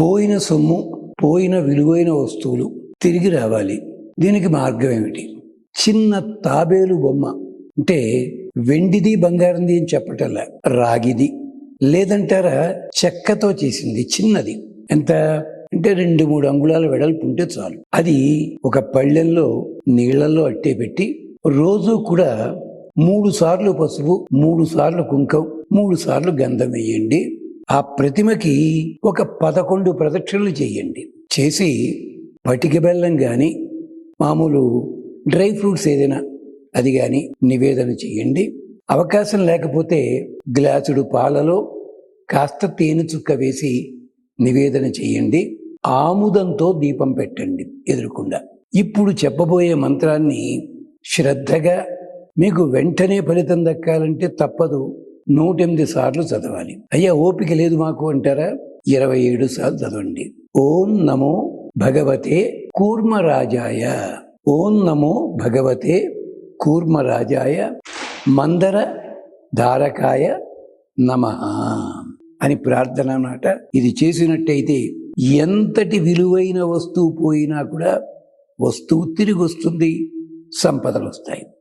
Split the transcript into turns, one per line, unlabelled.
పోయిన సొమ్ము పోయిన విలువైన వస్తువులు తిరిగి రావాలి. దీనికి మార్గం ఏమిటి? చిన్న తాబేలు బొమ్మ అంటే వెండిది బంగారంది అని చెప్పటల్లా రాగిది లేదంటారా చెక్కతో చేసింది చిన్నది. ఎంత? అంటే రెండు మూడు అంగుళాల వెడల్పు ఉంటే చాలు. అది ఒక పళ్ళెంలో నీళ్ళలో అట్టే పెట్టి రోజు కూడా మూడు సార్లు పసుపు మూడు సార్లు కుంకం మూడు సార్లు గంధం వేయండి. ఆ ప్రతిమకి ఒక పదకొండు ప్రదక్షిణలు చేయండి. చేసి పటిక బెల్లం కానీ మామూలు డ్రై ఫ్రూట్స్ ఏదైనా అది కానీ నివేదన చేయండి. అవకాశం లేకపోతే గ్లాసుడు పాలలో కాస్త తేనె చుక్క వేసి నివేదన చేయండి. ఆముదంతో దీపం పెట్టండి ఎదురుకుండా. ఇప్పుడు చెప్పబోయే మంత్రాన్ని శ్రద్ధగా మీకు వెంటనే ఫలితం దక్కాలంటే తప్పదు. నూటెనిమిది సార్లు చదవాలి. అయ్యా ఓపిక లేదు మాకు అంటారా? ఇరవై ఏడు సార్లు చదవండి. ఓం నమో భగవతే కూర్మరాజాయ. ఓం నమో భగవతే కూర్మరాజాయ. మందర ధారకాయ నమ అని ప్రార్థన అన్నమాట. ఇది చేసినట్టయితే ఎంతటి విలువైన వస్తువు పోయినా కూడా వస్తువు తిరిగి వస్తుంది సంపదలు వస్తాయి.